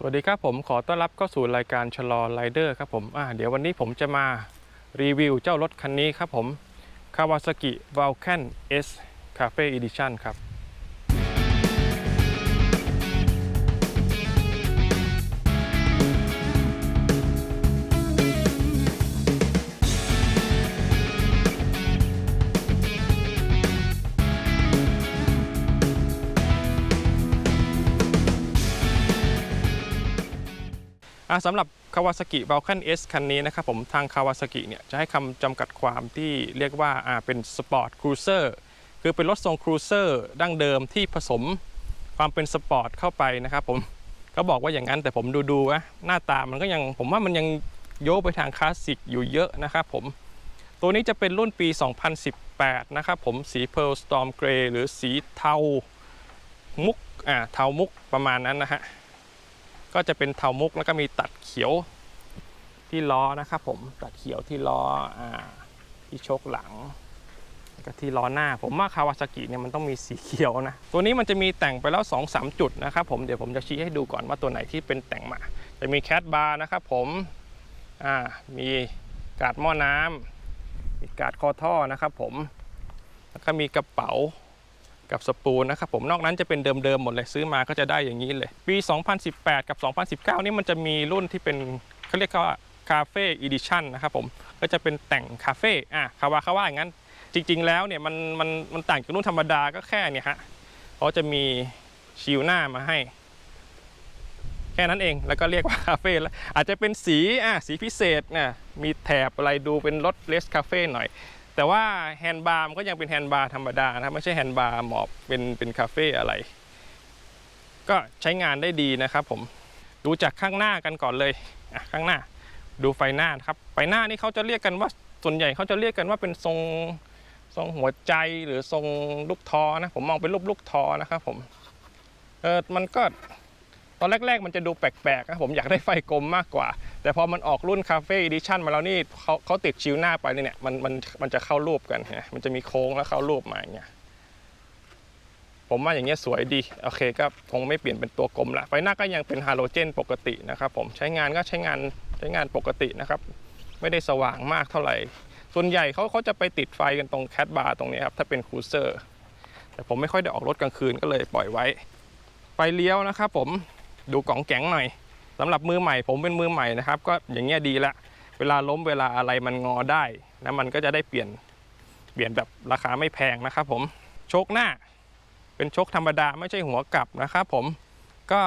สวัสดีครับผมขอต้อนรับเข้าสู่รายการชะลอไรเดอร์ครับผมอ่าเดี๋ยววันนี้ผมจะมารีวิวเจ้ารถคันนี้ครับผม Kawasaki Vulcan S Cafe Edition ครับ สำหรับ Kawasaki Vulcan S คันนี้นะครับผมทาง Kawasaki เนี่ยจะให้คำจำกัดความที่เรียกว่าเป็นสปอร์ตครูเซอร์คือเป็นรถทรงครูเซอร์ดั้งเดิมที่ผสมความเป็นสปอร์ตเข้าไปนะครับผมก็บอกว่าอย่างนั้นแต่ผมดูดูๆนะหน้าตามันก็ยังผมว่ามันยังโยกไปทางคลาสสิกอยู่เยอะนะครับผมตัวนี้จะเป็นรุ่นปี 2018 นะครับผมสี Pearl Storm Grey หรือสีเทามุกอ่าเทามุกประมาณนั้นนะฮะ ก็จะเป็นเทามุกแล้วก็มีตัดเขียวที่ล้อนะครับผมตัดเขียวที่ล้ออที่โชคหลังก็ที่ล้อหน้า ผมว่าคาวาซากิเนี่ยมันต้องมีสีเขียวนะ ตัวนี้มันจะมีแต่งไปแล้ว 2-3 จุดนะครับผมเดี๋ยวผมจะชี้ให้ดูก่อนว่าตัวไหนที่เป็นแต่งมา จะมีแคทบาร์นะครับผมอ่ามีกาดหม้อน้ำมีกาดคอท่อนะครับผมแล้วก็มีกระเป๋า กับสปูนนะครับผมนอกนั้นจะเป็นเดิมๆหมดเลยซื้อมาก็จะได้อย่างนี้เลย ปี 2018 กับ 2019 นี่มันจะมีรุ่นที่เป็นเขาเรียกว่าคาเฟ่อีดิชันนะครับผมก็จะเป็นแต่งคาเฟ่อะคาว่าเขาว่าอย่างนั้นจริง ๆ แล้วเนี่ยมันมันมันต่างจากรุ่นธรรมดาก็แค่เนี่ยฮะเขาจะมีชิลหน้ามาให้ แค่นั้นเองแล้วก็เรียกว่าคาเฟ่แล้วอาจจะเป็นสีอะสีพิเศษนะมีแถบอะไรดูเป็นรถเลสคาเฟ่หน่อย แต่ว่าแฮนด์บาร์มันก็ยังเป็นแฮนด์บาร์ธรรมดานะครับไม่ใช่แฮนด์บาร์หมอบเป็นเป็นคาเฟ่อะไร ก็ใช้งานได้ดีนะครับผมดูจากข้างหน้ากันก่อนเลยข้างหน้าดูไฟหน้าครับไฟหน้านี่เขาจะเรียกกันว่าส่วนใหญ่เขาจะเรียกกันว่าเป็นทรงทรงหัวใจหรือทรงลูกทอนะผมมองเป็นรูปลูกทอนะครับผมเออมันก็ ตอนแรก ๆ มันจะดูแปลกๆนะผมอยากได้ไฟกลมมากกว่า แต่พอมันออกรุ่นคาเฟ่อีดิชั่นมาแล้วนี่เขาเขาติดชิวหน้าไปเนี่ยมันมันมันจะเข้ารูปกันนะมันจะมีโค้งแล้วเข้ารูปมาอย่างเงี้ยผมว่าอย่างเงี้ยสวยดี โอเคก็คงไม่เปลี่ยนเป็นตัวกลมละไฟหน้าก็ยังเป็นฮาโลเจนปกตินะครับผมใช้งานก็ใช้งานใช้งานปกตินะครับ ไม่ได้สว่างมากเท่าไหร่ ส่วนใหญ่เขาเขาจะไปติดไฟกันตรงแคทบาร์ตรงนี้ครับ ถ้าเป็นครูเซอร์ แต่ผมไม่ค่อยได้ออกรถกลางคืนก็เลยปล่อยไว้ ไฟเลี้ยวนะครับผม ดูกล่องแก๊งหน่อยสำหรับมือใหม่ ผมเป็นมือใหม่นะครับ ก็อย่างเงี้ยดีละเวลาล้มเวลาอะไรมันงอได้นะมันก็จะได้เปลี่ยนเปลี่ยนแบบราคาไม่แพงนะครับ ผมโชคหน้า เป็นโชคธรรมดาไม่ใช่หัวกลับนะครับ ผมก็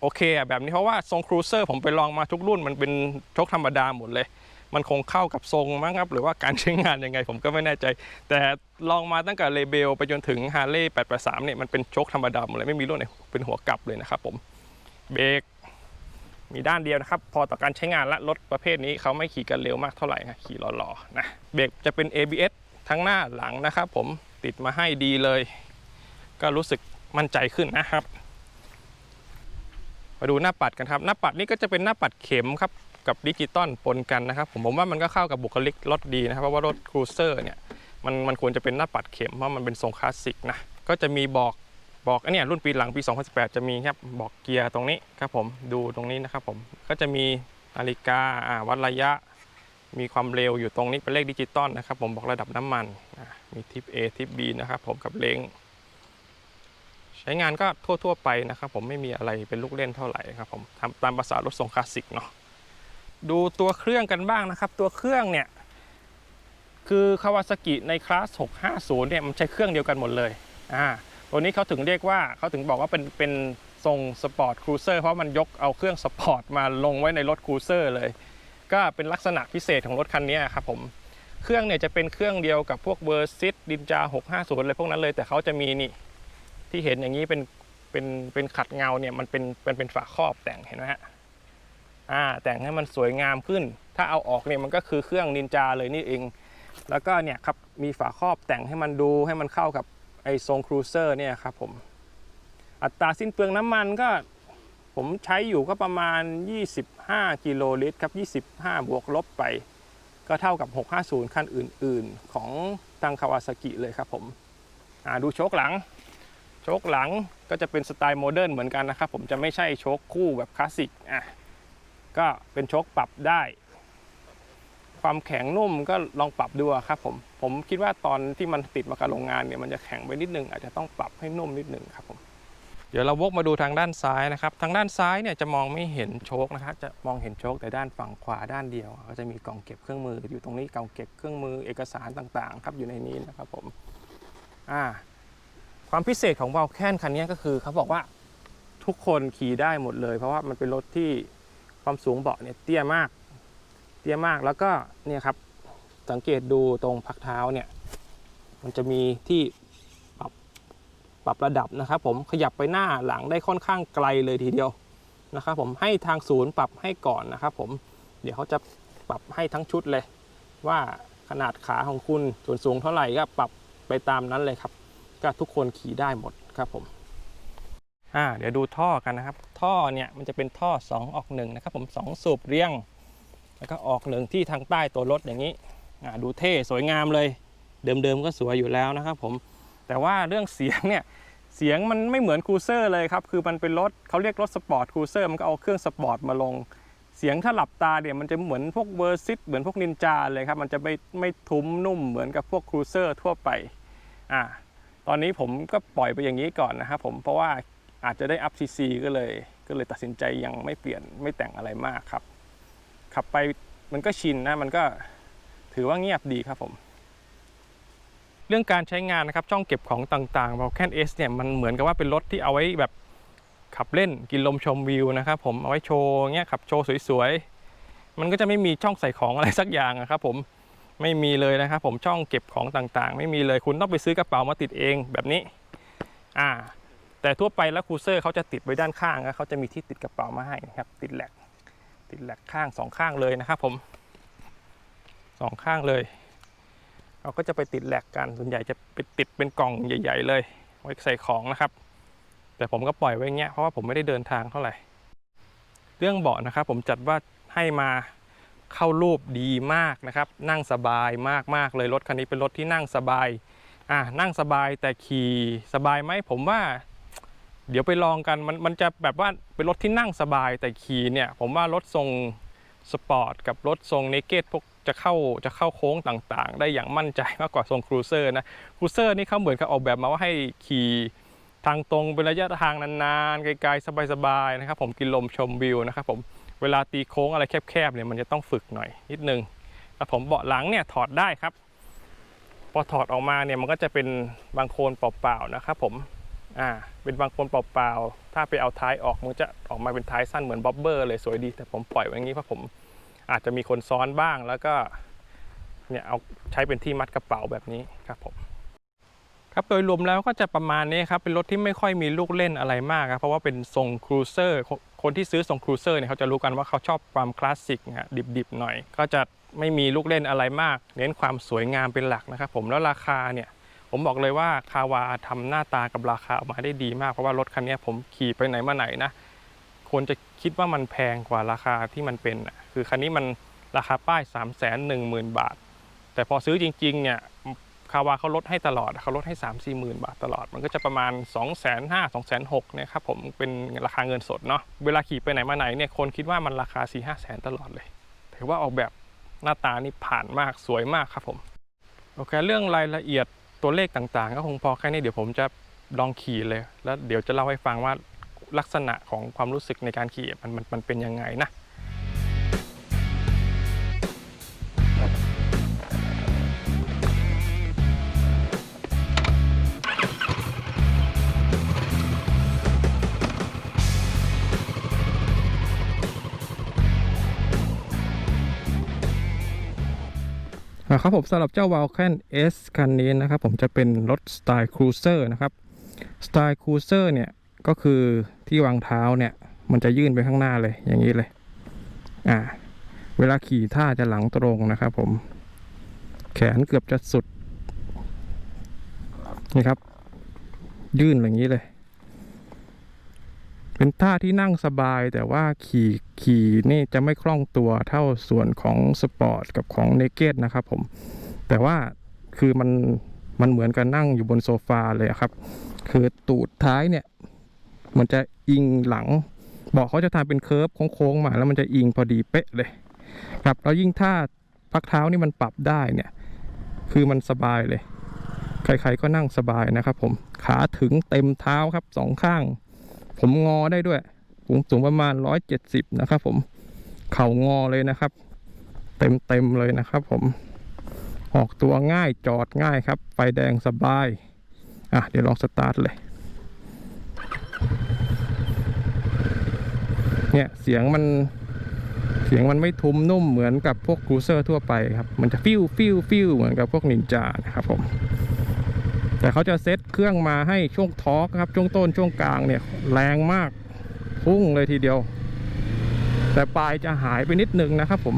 โอเคแบบนี้เพราะว่าทรงครูเซอร์ผมไปลองมาทุกรุ่นมันเป็นโชคธรรมดาหมดเลย มันคงเข้ากับทรงมั้งครับ หรือว่าการใช้งานยังไงผมก็ไม่แน่ใจ แต่ลองมาตั้งแต่เลเบลไปจนถึงฮาร์เลย์883เนี่ยมันเป็นโชคธรรมดาหมดเลยไม่มีรุ่นไหนเป็นหัวกลับเลยนะครับผม เบรกมีด้านเดียวนะครับ พอต่อการใช้งานและรถประเภทนี้เขาไม่ขี่กันเร็วมากเท่าไหร่นะขี่หล่อๆนะเบรกจะเป็น ABS ทั้งหน้าหลังนะครับ ผมติดมาให้ดีเลย ก็รู้สึกมั่นใจขึ้นนะครับมาดูหน้าปัดกันครับ หน้าปัดนี่ก็จะเป็นหน้าปัดเข็มครับกับดิจิตอลปนกันนะครับ ผมผมว่ามันก็เข้ากับบุคลิกรถดีนะครับเพราะว่ารถครูเซอร์เนี่ยมันมันควรจะเป็นหน้าปัดเข็มเพราะมันเป็นทรงคลาสสิกนะก็จะมีบอก บอกอันเนี้ยรุ่นปีหลังปี 2018 จะมีครับบอกเกียร์ตรงนี้ครับผมดูตรงนี้นะครับผมก็จะมีนาฬิกาอ่าวัดระยะ มีความเร็วอยู่ตรงนี้เป็นเลขดิจิตอลนะครับผมบอกระดับน้ำมันมีทิป A ทิป B นะครับผมกับเล้งใช้งานก็ทั่ว ๆ ไปนะครับผมไม่มีอะไรเป็นลูกเล่นเท่าไหร่ครับผมทำตามภาษารถทรงคลาสสิกเนาะดูตัวเครื่องกันบ้างนะครับ ตัวเครื่องเนี่ยคือคาวาซากิในคลาส 650 เนี่ยมันใช้เครื่องเดียวกันหมดเลยอ่า ตัวนี้เขาถึงเรียกว่าเขาถึงบอกว่าเป็นเป็นทรงสปอร์ตครูเซอร์เพราะมันยกเอาเครื่องสปอร์ตมาลงไว้ในรถครูเซอร์เลย ก็เป็นลักษณะพิเศษของรถคันนี้ครับผมเครื่องเนี่ยจะเป็นเครื่องเดียวกับพวกเวอร์ซิตดินจา 650อะไรพวกนั้นเลย แต่เขาจะมีนี่ที่เห็นอย่างนี้เป็นเป็นเป็นขัดเงาเนี่ยมันเป็นเป็นเป็นฝาครอบแต่งเห็นไหมฮะอ่าแต่งให้มันสวยงามขึ้น ถ้าเอาออกเนี่ยมันก็คือเครื่องนินจาเลยนี่เอง แล้วก็เนี่ยครับมีฝาครอบแต่งให้มันดูให้มันเข้ากับ ไอทรงครูเซอร์เนี่ยครับผมอัตราสิ้นเปลืองน้ำมันก็ผมใช้อยู่ก็ประมาณ 25 กิโลลิตรครับ 25 บวกลบไป ก็เท่ากับ 650 คันอื่น ๆ ของทางคาวาซากิเลยครับผมดูโชคหลังโโชคหลังก็จะเป็นสไตล์โมเดิร์นเหมือนกันนะครับ ผมจะไม่ใช่โชคคู่แบบคลาสสิกอะก็เป็นโชคปรับได้ ความแข็งนุ่มก็ลองปรับดูครับผม ผมคิดว่าตอนที่มันติดมากับโรงงานเนี่ยมันจะแข็งไปนิดนึงอาจจะต้องปรับให้นุ่มนิดนึงครับผมเดี๋ยวเราวกมาดูทางด้านซ้ายนะครับ ทางด้านซ้ายเนี่ยจะมองไม่เห็นโชคนะครับ จะมองเห็นโชคแต่ด้านฝั่งขวาด้านเดียว ก็จะมีกล่องเก็บเครื่องมือ อยู่ตรงนี้กล่องเก็บเครื่องมือเอกสารต่างๆ ครับอยู่ในนี้นะครับผมอ่าความพิเศษของวาลแคนคันนี้ก็คือเขาบอกว่าทุกคนขี่ได้หมดเลย เพราะว่ามันเป็นรถที่ความสูงเบาะเนี่ยเตี้ยมาก เตี้ยมากแล้วก็เนี่ยครับสังเกตดูตรงพักเท้าเนี่ยมันจะมีที่ปรับปรับระดับนะครับ ผมขยับไปหน้าหลังได้ค่อนข้างไกลเลยทีเดียวนะครับ ผมให้ทางศูนย์ปรับให้ก่อนนะครับ ผมเดี๋ยวเขาจะปรับให้ทั้งชุดเลย ว่าขนาดขาของคุณส่วนสูงเท่าไหร่ก็ปรับไปตามนั้นเลยครับ ก็ทุกคนขี่ได้หมดครับผมอ่าเดี๋ยวดูท่อกันนะครับ ท่อเนี่ยมันจะเป็นท่อ 2 ออก1นะครับผม 2 สูบเรียง แล้วก็ออกหนึ่งที่ทางใต้ตัวรถอย่างนี้ดูเท่สวยงามเลย เดิมๆก็สวยอยู่แล้วนะครับผม แต่ว่าเรื่องเสียงเนี่ยเสียงมันไม่เหมือนครูเซอร์เลยครับ คือมันเป็นรถเขาเรียกรถสปอร์ตครูเซอร์มันก็เอาเครื่องสปอร์ตมาลง เสียงถ้าหลับตาเนี่ยมันจะเหมือนพวกเวอร์ซิตเหมือนพวกนินจาเลยครับ มันจะไม่ไม่ทุ้มนุ่มเหมือนกับพวกครูเซอร์ทั่วไป อ่า ตอนนี้ผมก็ปล่อยไปอย่างนี้ก่อนนะครับผม เพราะว่าอาจจะได้อัพซีซีก็เลย ก็เลยตัดสินใจยังไม่เปลี่ยนไม่แต่งอะไรมากครับ ขับไปมันก็ชินนะมันก็ถือว่าเงียบดีครับผม เรื่องการใช้งานนะครับช่องเก็บของต่างๆ v a l c a n S เนี่ยมันเหมือนกับว่าเป็นรถที่เอาไว้แบบขับเล่นกินลมชมวิวนะครับผมเอาไว้โชว์เงี้ยขับโชว์สวยๆ มันก็จะไม่มีช่องใส่ของอะไรสักอย่างอะครับผมไม่มีเลยนะครับผมช่องเก็บของต่างๆ ไม่มีเลยคุณต้องไปซื้อกระเป๋ามาติดเองแบบนี้อ่าแต่ทั่วไปแล้วครูเซอร์เขาจะติดไว้ด้านข้างนะเขาจะมีที่ติดกระเป๋ามาให้นะครับติดแหลก ติดแหลกข้างสองข้างเลยนะครับผมสองข้างเลย เราก็จะไปติดแหลกกันส่วนใหญ่จะไปติดเป็นกล่องใหญ่ ๆ เลย ไว้ใส่ของนะครับ แต่ผมก็ปล่อยไว้เงี้ยเพราะว่าผมไม่ได้เดินทางเท่าไหร่ เรื่องเบาะนะครับ ผมจัดว่าให้มาเข้ารูปดีมากนะครับ นั่งสบายมากๆเลยรถคันนี้เป็นรถที่นั่งสบายอะนั่งสบายแต่ขี่สบายไหมผมว่า เดี๋ยวไปลองกันมันมันจะแบบว่าเป็นรถที่นั่งสบายแต่ขี่เนี่ย ผมว่ารถทรงสปอร์ตกับรถทรงเนเกตพวกจะเข้าจะเข้าโค้งต่างๆ ได้อย่างมั่นใจมากกว่าทรงครูเซอร์นะครูเซอร์นี่เขาเหมือนกับออกแบบมาว่าให้ขี่ทางตรงเป็นระยะทางนานๆไกลๆสบายๆนะครับ ผมกินลมชมวิวนะครับผมเวลาตีโค้งอะไรแคบๆเนี่ยมันจะต้องฝึกหน่อยนิดนึงแล้วผมเบาะหลังเนี่ยถอดได้ครับ พอถอดออกมาเนี่ยมันก็จะเป็นบางโคลนเปล่าๆนะครับผม อ่าเป็นบางคนเปล่าๆ ถ้าไปเอาท้ายออกมันจะออกมาเป็นท้ายสั้นเหมือนบ๊อบเบอร์เลยสวยดี แต่ผมปล่อยไว้อย่างนี้เพราะผมอาจจะมีคนซ้อนบ้างแล้วก็เนี่ยเอาใช้เป็นที่มัดกระเป๋าแบบนี้ครับผมครับโดยรวมแล้วก็จะประมาณนี้ครับเป็นรถที่ไม่ค่อยมีลูกเล่นอะไรมากครับเพราะว่าเป็นทรงครูเซอร์คนที่ซื้อทรงครูเซอร์เนี่ยเขาจะรู้กันว่าเขาชอบความคลาสสิกนะฮะดิบๆหน่อย ก็จะไม่มีลูกเล่นอะไรมาก เน้นความสวยงามเป็นหลักนะครับผมแล้วราคาเนี่ย ผมบอกเลยว่าคาวาทำหน้าตากับราคาออกมาได้ดีมาก เพราะว่ารถคันนี้ผมขี่ไปไหนมาไหนนะคนจะคิดว่ามันแพงกว่าราคาที่มันเป็นนะคือคันนี้มันราคาป้าย 3 1 0 0 0 0 บาท แต่พอซื้อจริงๆเนี่ยคาวาเขาลดให้ตลอดเขาลดให้ 3 4 0 0 0 0 บาทตลอด มันก็จะประมาณ 2 5 0 0 0 2 6 0 0เนี่ยครับผมเป็นราคาเงินสดเนาะเวลาขี่ไปไหนมาไหนเนี่ยคนคิดว่ามันราคา 4 5 0 0 0 0ตลอดเลยถือว่าออกแบบหน้าตานี่ผ่านมากสวยมากครับผมโอเคเรื่องรายละเอียด ตัวเลขต่างๆ ก็คงพอแค่นี้เดี๋ยวผมจะลองขี่เลย แล้วเดี๋ยวจะเล่าให้ฟังว่าลักษณะของความรู้สึกในการขี่มันมันมันเป็นยังไงนะ ครับผมสำหรับเจ้า Vulcan S คันนี้นะครับผมจะเป็นรถสไตล์ครูเซอร์นะครับสไตล์ครูเซอร์เนี่ยก็คือที่วางเท้าเนี่ยมันจะยื่นไปข้างหน้าเลยอย่างนี้เลยอ่าเวลาขี่ท่าจะหลังตรงนะครับผมแขนเกือบจะสุดนี่ครับ ยื่นอย่างนี้เลย เป็นท่าที่นั่งสบายแต่ว่าขี่ขี่นี่จะไม่คล่องตัวเท่าส่วนของสปอร์ตกับของเนเกตนะครับผม แต่ว่าคือมันมันเหมือนกับนั่งอยู่บนโซฟาเลยครับ คือตูดท้ายเนี่ยมันจะอิงหลังเบอกเขาจะทำเป็นเคิร์ฟโค้งๆมา แล้วมันจะอิงพอดีเป๊ะเลย ครับแล้วยิ่งถ้าพักเท้านี่มันปรับได้เนี่ย คือมันสบายเลย ใครๆก็นั่งสบายนะครับผมขาถึงเต็มเท้าครับสองข้าง ผมงอได้ด้วยผมสูงประมาณร้อยเจ็ดสิบนะครับ ผม เข่างอเลยนะครับ เต็มเต็มเลยนะครับ ผม ออกตัวง่ายจอดง่ายครับ ไฟแดงสบาย อะเดี๋ยวลองสตาร์ทเลย เนี่ยเสียงมันเสียงมันไม่ทุ้มนุ่มเหมือนกับพวกครูเซอร์ทั่วไปครับ มันจะฟิวฟิวฟิวเหมือนกับพวกนินจานะครับผม แต่เขาจะเซตเครื่องมาให้ช่วงทอร์กครับ ช่วงต้นช่วงกลางเนี่ยแรงมากพุ่งเลยทีเดียว แต่ปลายจะหายไปนิดนึงนะครับผม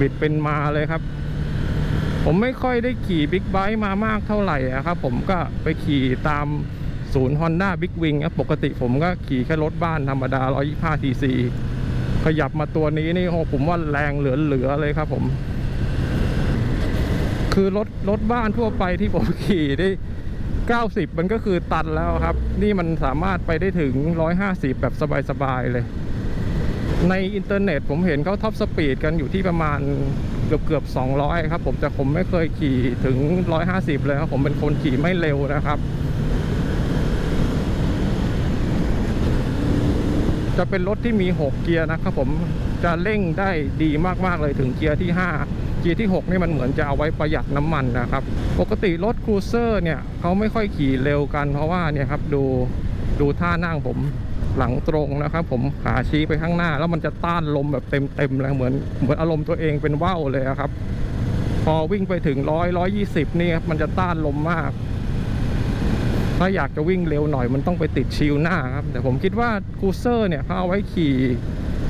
บิดเป็นมาเลยครับ ผมไม่ค่อยได้ขี่บิ๊กไบค์มามากเท่าไหร่อะครับผมก็ไปขี่ตามศูนย์ Honda Big Wing ครับปกติผมก็ขี่แค่รถบ้านธรรมดา 125 cc ขยับมาตัวนี้นี่โอ้ผมว่าแรงเหลือๆเลยครับผม คือรถรถบ้านทั่วไปที่ผมขี่ได้ 90 มันก็คือตันแล้วครับ นี่มันสามารถไปได้ถึง 150 แบบสบาย ๆ เลย ในอินเทอร์เน็ตผมเห็นเขาท็อปสปีดกันอยู่ที่ประมาณเกือบเกือบ200 ครับ ผมแต่ผมไม่เคยขี่ถึง 150 เลยครับ ผมเป็นคนขี่ไม่เร็วนะครับ จะเป็นรถที่มี 6 เกียร์นะครับผมจะเร่งได้ดีมาก ๆ เลยถึงเกียร์ที่ 5 เกียร์ที่ 6 นี่มันเหมือนจะเอาไว้ประหยัดน้ำมันนะครับ ปกติรถครูเซอร์เนี่ยเขาไม่ค่อยขี่เร็วกันเพราะว่าเนี่ยครับดูดูท่านั่งผมหลังตรงนะครับผมขาชี้ไปข้างหน้า แล้วมันจะต้านลมแบบเต็มๆเลยเหมือนเหมือนอารมณ์ตัวเองเป็นว่าวเลยอะครับ พอวิ่งไปถึงร้อยร้อยยี่สิบนี่ครับมันจะต้านลมมาก ถ้าอยากจะวิ่งเร็วหน่อยมันต้องไปติดชิลหน้าครับแต่ผมคิดว่าคูเซอร์เนี่ยเขาเอาไว้ขี่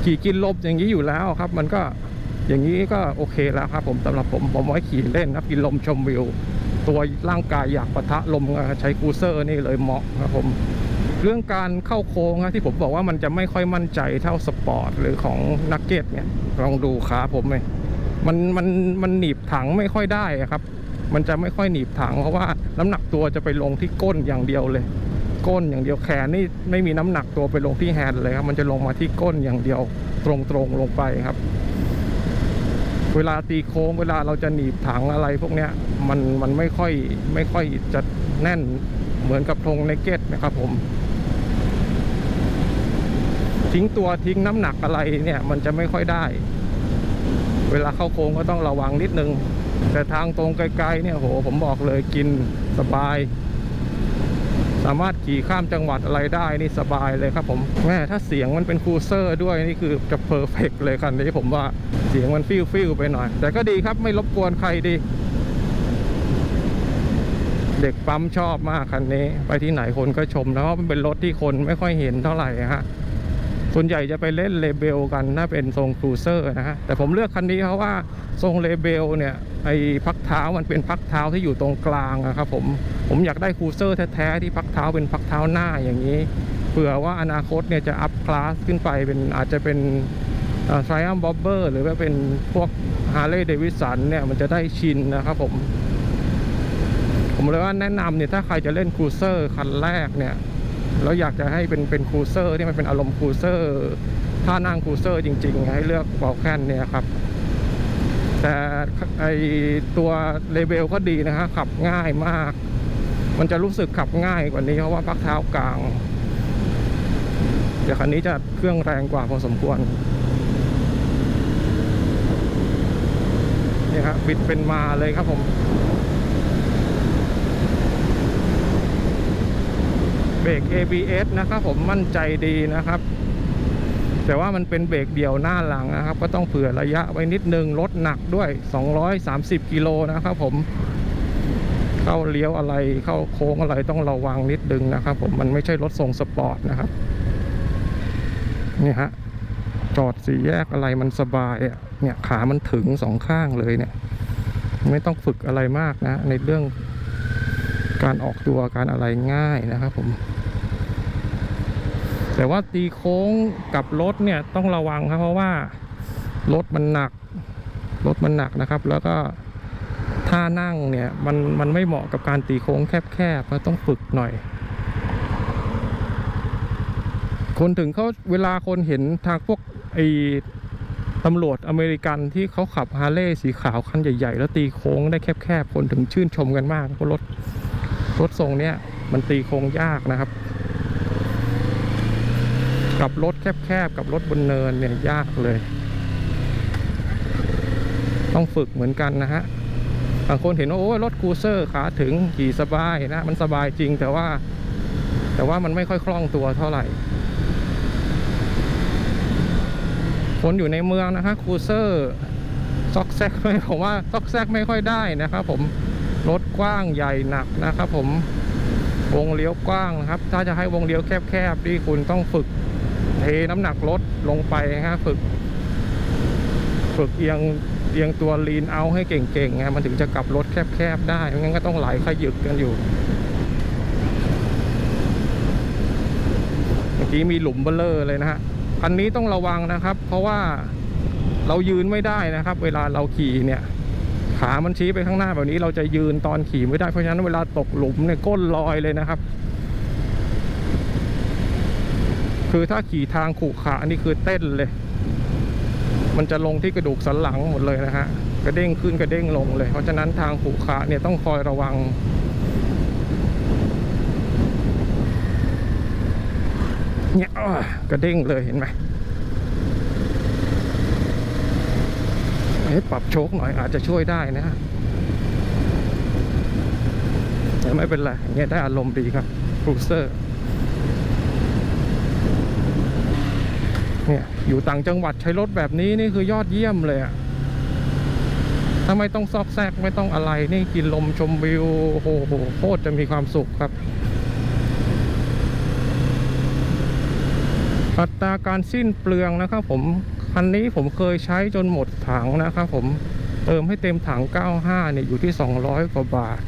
ขี่กินลมอย่างนี้อยู่แล้วครับ มันก็ อย่างนี้ก็โอเคแล้วครับผมสำหรับผมผมไว้ขี่เล่นนะกินลมชมวิว ตัวร่างกายอยากปะทะลมใช้คูเซอร์นี่เลยเหมาะครับผมเรื่องการเข้าโค้งครับที่ผมบอกว่ามันจะไม่ค่อยมั่นใจเท่าสปอร์ตหรือของนักเก็ตเนี่ยลองดูขาผมเลยมันมันมันหนีบถังไม่ค่อยได้ครับ มันจะไม่ค่อยหนีบถัง เพราะว่าน้ำหนักตัวจะไปลงที่ก้นอย่างเดียวเลย ก้นอย่างเดียวแขนนี่ไม่มีน้ำหนักตัวไปลงที่แฮนด์เลยครับมันจะลงมาที่ก้นอย่างเดียวตรงๆลงไปครับ เวลาตีโค้งเวลาเราจะหนีบถังอะไรพวกเนี้ยมันมันไม่ค่อยไม่ค่อยจะแน่นเหมือนกับธงในเก็ตนะครับผม ทิ้งตัวทิ้งน้ำหนักอะไรเนี่ย มันจะไม่ค่อยได้ เวลาเข้าโค้งก็ต้องระวังนิดนึง แต่ทางตรงไกลๆเนี่ยโหผมบอกเลยกินสบาย สามารถขี่ข้ามจังหวัดอะไรได้นี่สบายเลยครับผมแม่ถ้าเสียงมันเป็นคูเซอร์ด้วยนี่คือจะเพอร์เฟกเลยคันนี้ผมว่าเสียงมันฟิลฟิลไปหน่อย แต่ก็ดีครับไม่รบกวนใครดี เด็กปั๊มชอบมากคันนี้ ไปที่ไหนคนก็ชมแล้วเพราะมันเป็นรถที่คนไม่ค่อยเห็นเท่าไหร่ฮะ ส่วนใหญ่จะไปเล่นเลเบลกันถ้าเป็นทรงครูเซอร์นะฮะแต่ผมเลือกคันนี้เพราะว่าทรงเลเบลเนี่ยไอ้พักเท้ามันเป็นพักเท้าที่อยู่ตรงกลางอะครับผมผมอยากได้ครูเซอร์แท้ๆที่พักเท้าเป็นพักเท้าหน้าอย่างนี้เผื่อว่าอนาคตเนี่ยจะอัพคลาสขึ้นไปเป็นอาจจะเป็นไทรอัมบอบเบอร์หรือว่าเป็นพวกฮาร์เลย์เดวิสันเนี่ยมันจะได้ชินนะครับผม ผมเลยว่าแนะนำเนี่ยถ้าใครจะเล่นครูเซอร์คันแรกเนี่ย แล้วอยากจะให้เป็นเป็นครูเซอร์ที่มันเป็นอารมณ์ครูเซอร์ถ้านั่งครูเซอร์จริง ๆ ให้เลือกบอลแคนเนี่ยครับ แต่ไอตัวเลเบลก็ดีนะฮะขับง่ายมาก มันจะรู้สึกขับง่ายกว่านี้เพราะว่าพักเท้ากลางเดี๋ยวคันนี้จะเครื่องแรงกว่าพอสมควรนี่ครับบิดเป็นมาเลยครับผม เบรก ABS นะครับผมมั่นใจดีนะครับ แต่ว่ามันเป็นเบรกเดี่ยวหน้าหลังนะครับ ก็ต้องเผื่อระยะไว้นิดนึงรถหนักด้วย 230 กิโลนะครับผม เข้าเลี้ยวอะไรเข้าโค้งอะไรต้องระวังนิดนึงนะครับผมมันไม่ใช่รถทรงสปอร์ตนะครับนี่ฮะจอดสี่แยกอะไรมันสบายอะเนี่ยขามันถึงสองข้างเลยเนี่ย ไม่ต้องฝึกอะไรมากนะ ในเรื่องการออกตัวการอะไรง่ายนะครับผม แต่ว่าตีโค้งกับรถเนี่ยต้องระวังครับเพราะว่ารถมันหนัก รถมันหนักนะครับ แล้วก็ท่านั่งเนี่ยมันมันไม่เหมาะกับการตีโค้งแคบๆก็ต้องฝึกหน่อย คนถึงเขาเวลาคนเห็นทางพวกไอ้ตำรวจอเมริกันที่เขาขับฮาร์เลย์สีขาวคันใหญ่ ๆ แล้วตีโค้งได้แคบๆคนถึงชื่นชมกันมากเพราะรถรถทรงเนี้ยมันตีโค้งยากนะครับ กับรถแคบๆ กับรถบนเนินเนี่ย ยากเลย ต้องฝึกเหมือนกันนะฮะ บางคนเห็นว่าโอ้รถครูเซอร์ขาถึงขี่สบายนะ มันสบายจริงแต่ว่า แต่ว่ามันไม่ค่อยคล่องตัวเท่าไหร่ คนอยู่ในเมืองนะคะครูเซอร์ซอกแซกไม่ผมว่าซอกแซกไม่ค่อยได้นะครับผมรถกว้างใหญ่หนักนะครับผมวงเลี้ยวกว้างนะครับ ถ้าจะให้วงเลี้ยวแคบๆนี่คุณต้องฝึก ทน้ำหนักรถลงไปนะฮะฝึก ฝึกเอียงเอียงตัวลีนเอาให้เก่งๆไงมันถึงจะกลับรถแคบๆได้ไม่งั้นก็ต้องไหลขยึกกันอยู่เมื่อกี้มีหลุมเบลเลอร์เลยนะฮะคันนี้ต้องระวังนะครับ เพราะว่าเรายืนไม่ได้นะครับ เวลาเราขี่เนี่ย ขามันชี้ไปข้างหน้าแบบนี้เราจะยืนตอนขี่ไม่ได้เพราะฉะนั้นเวลาตกหลุมเนี่ยก้นลอยเลยนะครับ คือถ้าขี่ทางขู่ขานี่คือเต้นเลย มันจะลงที่กระดูกสันหลังหมดเลยนะฮะกระเด้งขึ้นกระเด้งลงเลย เพราะฉะนั้นทางขู่ขาเนี่ยต้องคอยระวังเนี่ยอ้อกระเด้งเลยเห็นไหมให้ปรับโชคหน่อยอาจจะช่วยได้นะแต่ไม่เป็นไรเงี้ยได้อารมณ์ดีครับครูเซอร์ เนี่ยอยู่ต่างจังหวัดใช้รถแบบนี้นี่คือยอดเยี่ยมเลยอะถ้าไม่ต้องซอกแซกไม่ต้องอะไรนี่กินลมชมวิวโอ้โหโคตรจะมีความสุขครับ อัตราการสิ้นเปลืองนะครับผมคันนี้ผมเคยใช้จนหมดถังนะครับผมเติมให้เต็มถัง 95 เนี่ยอยู่ที่ 200 กว่าบาท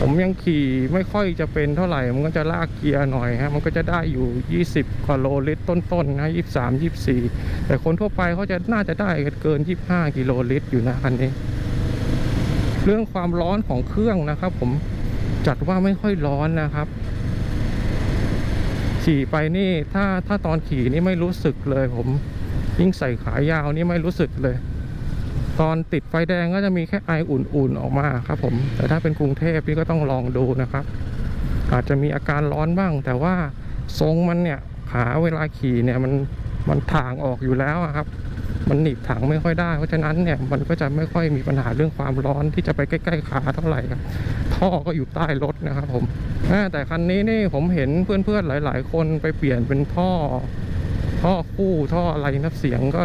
ผมยังขี่ไม่ค่อยจะเป็นเท่าไหร่ มันก็จะลากเกียร์หน่อยฮะ มันก็จะได้อยู่ 20กว่าโลลิตรต้นๆนะ23 24 แต่คนทั่วไปเขาจะน่าจะได้เกิน 25 กิโลลิตรอยู่นะคันนี้ เรื่องความร้อนของเครื่องนะครับ ผมจัดว่าไม่ค่อยร้อนนะครับ ขี่ไปนี่ถ้าถ้าตอนขี่นี่ไม่รู้สึกเลย ผมยิ่งใส่ขายาวนี่ไม่รู้สึกเลย ตอนติดไฟแดงก็จะมีแค่ไออุ่นๆออกมาครับผม แต่ถ้าเป็นกรุงเทพนี่ก็ต้องลองดูนะครับ อาจจะมีอาการร้อนบ้าง แต่ว่าทรงมันเนี่ยขาเวลาขี่เนี่ยมันมันถ่างออกอยู่แล้วครับ มันหนีบถังไม่ค่อยได้ เพราะฉะนั้นเนี่ยมันก็จะไม่ค่อยมีปัญหาเรื่องความร้อนที่จะไปใกล้ๆขาเท่าไหร่ครับ ท่อก็อยู่ใต้รถนะครับผมแต่คันนี้นี่ผมเห็นเพื่อนๆหลาย ๆ คนไปเปลี่ยนเป็นท่อท่อคู่ท่ออะไรนะเสียงก็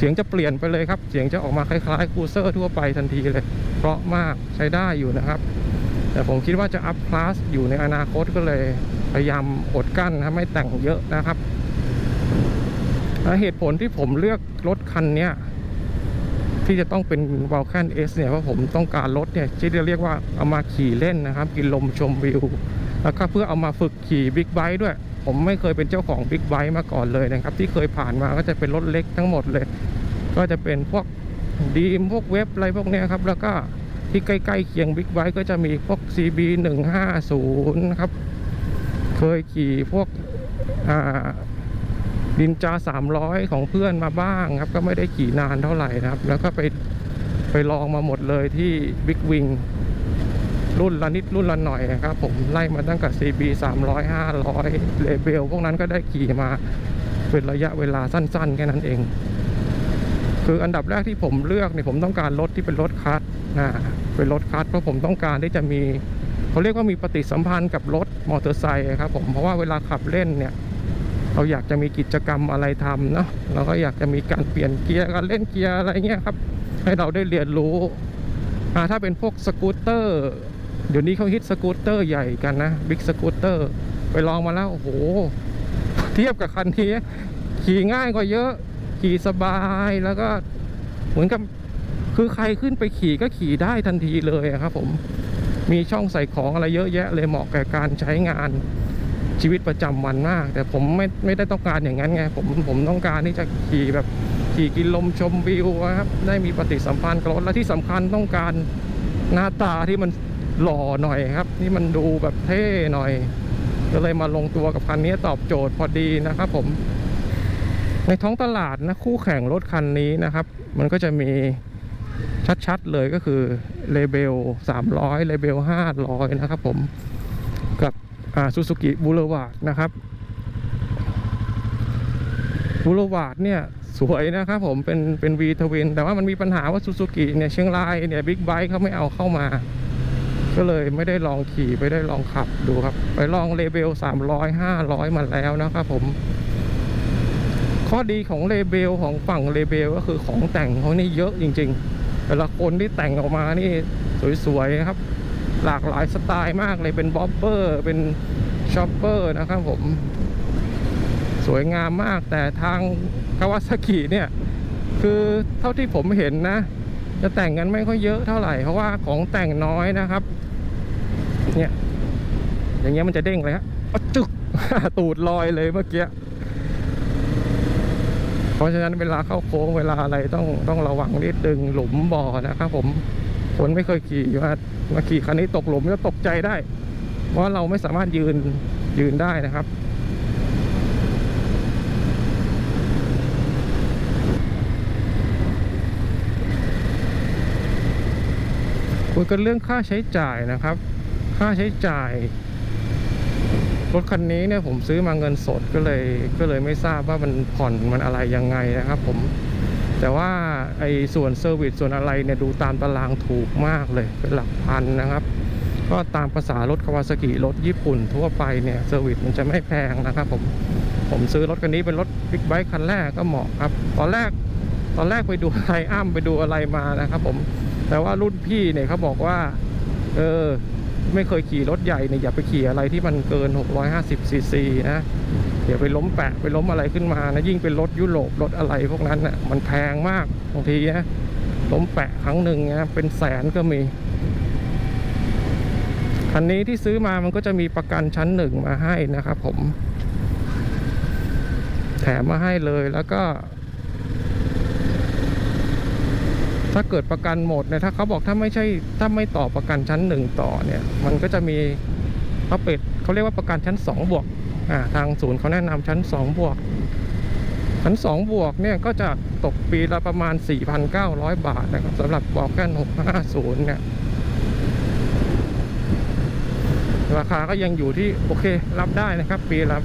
เสียงจะเปลี่ยนไปเลยครับ เสียงจะออกมาคล้ายๆคูเซอร์ทั่วไปทันทีเลย เพราะมากใช้ได้อยู่นะครับ แต่ผมคิดว่าจะอัพคลาสอยู่ในอนาคตก็เลย พยายามอดกั้นนะไม่แต่งเยอะนะครับเหตุผลที่ผมเลือกรถคันนี้ที่จะต้องเป็น v a l c a n S เนี่ยเพราะผมต้องการรถเนี่ยที่จะเรียกว่าเอามาขี่เล่นนะครับ กินลมชมวิว แล้วก็เพื่อเอามาฝึกขี่บิ๊กไบค์ด้วย ผมไม่เคยเป็นเจ้าของบิ๊กไบค์มาก่อนเลยนะครับ ที่เคยผ่านมาก็จะเป็นรถเล็กทั้งหมดเลย ก็จะเป็นพวกดีมพวกเว็บอะไรพวกนี้ครับ แล้วก็ที่ใกล้ๆเคียงบิ๊กไบค์ก็จะมีพวก CB 150ครับเคยขี่พวกอ่าดินจา 300 ของเพื่อนมาบ้างครับ ก็ไม่ได้ขี่นานเท่าไหร่นะครับ แล้วก็ไปไปลองมาหมดเลยที่บิ๊กวิง รุ่นละนิดรุ่นละหน่อยนะครับผมไล่มาตั้งแต่ CB 300 500เลเบลพวกนั้นก็ได้ขี่มาเป็นระยะเวลาสั้นๆ แค่นั้นเอง คืออันดับแรกที่ผมเลือกเนี่ยผมต้องการรถที่เป็นรถคัสนะเป็นรถคัสเพราะผมต้องการที่จะมีเขาเรียกว่ามีปฏิสัมพันธ์กับรถมอเตอร์ไซค์ครับผมเพราะว่าเวลาขับเล่นเนี่ยเราอยากจะมีกิจกรรมอะไรทำเนาะเราก็อยากจะมีการเปลี่ยนเกียร์การเล่นเกียร์อะไรเงี้ยครับ ให้เราได้เรียนรู้ถ้าเป็นพวกสกูตเตอร์ เดี๋ยวนี้เขาฮิตสกูตเตอร์ใหญ่กันนะบิ๊กสกูตเตอร์ไปลองมาแล้ว โอ้โห เทียบกับคันนี้ ขี่ง่ายกว่าเยอะ ขี่สบายแล้วก็เหมือนกับคือใครขึ้นไปขี่ก็ขี่ได้ทันทีเลยครับผมมีช่องใส่ของอะไรเยอะแยะเลยเหมาะแก่การใช้งานชีวิตประจำวันมาก แต่ผมไม่ไม่ได้ต้องการอย่างนั้นไงผมผมต้องการที่จะขี่แบบขี่กินลมชมวิวครับได้มีปฏิสัมพันธ์กับรถและที่สำคัญต้องการหน้าตาที่มัน หล่อหน่อยครับที่มันดูแบบเท่หน่อย ก็เลยมาลงตัวกับคันนี้ตอบโจทย์พอดีนะครับ ผม ในท้องตลาดนะคู่แข่งรถคันนี้นะครับ มันก็จะมีชัดๆเลยก็คือเลเบล300เลเบล500 นะครับผมกับซูซูกิบูเลวาร์ดนะครับบูเลวาร์ดเนี่ยสวยนะครับผมเป็นเป็นวีทวินแต่ว่ามันมีปัญหาว่าซูซูกิเนี่ยเชียงรายเนี่ยบิ๊กไบค์เขาไม่เอาเข้ามา ก็เลยไม่ได้ลองขี่ไม่ได้ลองขับดูครับ ไปลองเลเบล300 500มาแล้วนะครับผม ข้อดีของเลเบลของฝั่งเลเบลก็คือของแต่งเขานี่เยอะจริง ๆ แต่ละคนที่แต่งออกมานี่สวยๆนะครับ หลากหลายสไตล์มากเลยเป็นบ๊อบเบอร์เป็นช็อปเปอร์นะครับผม สวยงามมากแต่ทางคาวาซากิเนี่ย คือเท่าที่ผมเห็นนะ จะแต่งกันไม่ค่อยเยอะเท่าไหร่เพราะว่าของแต่งน้อยนะครับ เนี่ยอย่างเงี้ยมันจะเด้งเลยฮะจึกตูดลอยเลยเมื่อกี้เพราะฉะนั้นเวลาเข้าโค้งเวลาอะไรต้องต้องระวังนิดดึงหลุมบ่อนะครับ ผมคนไม่เคยขี่มามาขี่คันนี้ตกหลุมก็ตกใจได้ เพราะเราไม่สามารถยืนยืนได้นะครับ คุยกันเรื่องค่าใช้จ่ายนะครับ ค่าใช้จ่าย รถคันนี้เนี่ยผมซื้อมาเงินสดก็เลยก็เลยไม่ทราบว่ามันผ่อนมันอะไรยังไงนะครับ ผม แต่ว่าไอ้ส่วนเซอร์วิสส่วนอะไรเนี่ยดูตามตารางถูกมากเลยเป็นหลักพันนะครับ ก็ตามภาษารถคาวาซากิรถญี่ปุ่นทั่วไปเนี่ยเซอร์วิสมันจะไม่แพงนะครับ ผมผมซื้อรถคันนี้เป็นรถบิ๊กไบค์คันแรกก็เหมาะครับ ตอนแรกตอนแรกไปดูอะไรอ้ำไปดูอะไรมานะครับ ผม แต่ว่ารุ่นพี่เนี่ยเขาบอกว่า เออ ไม่เคยขี่รถใหญ่เนี่ยอย่าไปขี่อะไรที่มันเกิน 650ซีซีนะ เดี๋ยวไปล้มแปะไปล้มอะไรขึ้นมานะ ยิ่งเป็นรถยุโรปรถอะไรพวกนั้นน่ะมันแพงมากบางทีนะล้มแปะครั้งหนึ่งนะเป็นแสนก็มี คันนี้ที่ซื้อมามันก็จะมีประกันชั้นหนึ่งมาให้นะครับผม แถมมาให้เลยแล้วก็ ถ้าเกิดประกันหมดเนี่ยถ้าเขาบอกถ้าไม่ใช่ถ้าไม่ต่อประกันชั้นหนึ่งต่อเนี่ย มันก็จะมีเขาเป็ดเขาเรียกว่าประกันชั้นสองบวกอ่าทางศูนย์เขาแนะนำชั้นสองบวกชั้นสองบวกเนี่ยก็จะตกปีละประมาณ 4,900 บาทนะครับสำหรับบอกแค่650เนี่ยราคาก็ยังอยู่ที่โอเครับได้นะครับ ปีละ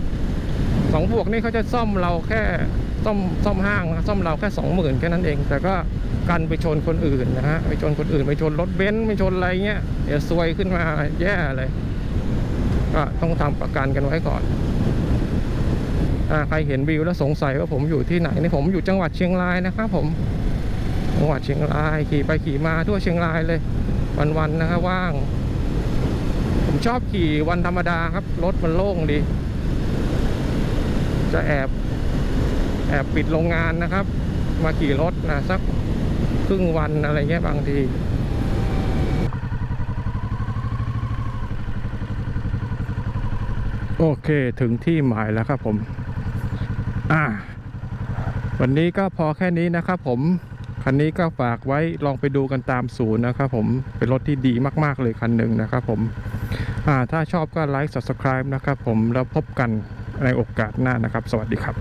4,900สองบวกนี่เขาจะซ่อมเราแค่ ซ่อมซ่อมห้างนะซ่อมเราแค่สองหมื่นแค่นั้นเอง แต่ก็กันไปชนคนอื่นนะฮะไปชนคนอื่นไปชนรถเบนซ์ไปชนอะไรเงี้ยเดี๋ยวซวยขึ้นมาแย่เลย ก็ต้องทำประกันกันไว้ก่อนอใครเห็นวิวแล้วสงสัยว่าผมอยู่ที่ไหนนี่ผมอยู่จังหวัดเชียงรายนะครับผมจังหวัดเชียงรายขี่ไปขี่มาทั่วเชียงรายเลย วันๆนะครับว่าง ผมชอบขี่วันธรรมดาครับรถมันโล่งดี จะแอบ แอบปิดโรงงานนะครับ มาขี่รถนะสักครึ่งวันอะไรเงี้ยบางทีโอเคถึงที่หมายแล้วครับผม อ่า วันนี้ก็พอแค่นี้นะครับผม คันนี้ก็ฝากไว้ลองไปดูกันตามศูนย์นะครับผม เป็นรถที่ดีมากๆเลยคันหนึ่งนะครับผม อ่า ถ้าชอบก็ไลค์ subscribe นะครับผม แล้วพบกันในโอกาสหน้านะครับ สวัสดีครับ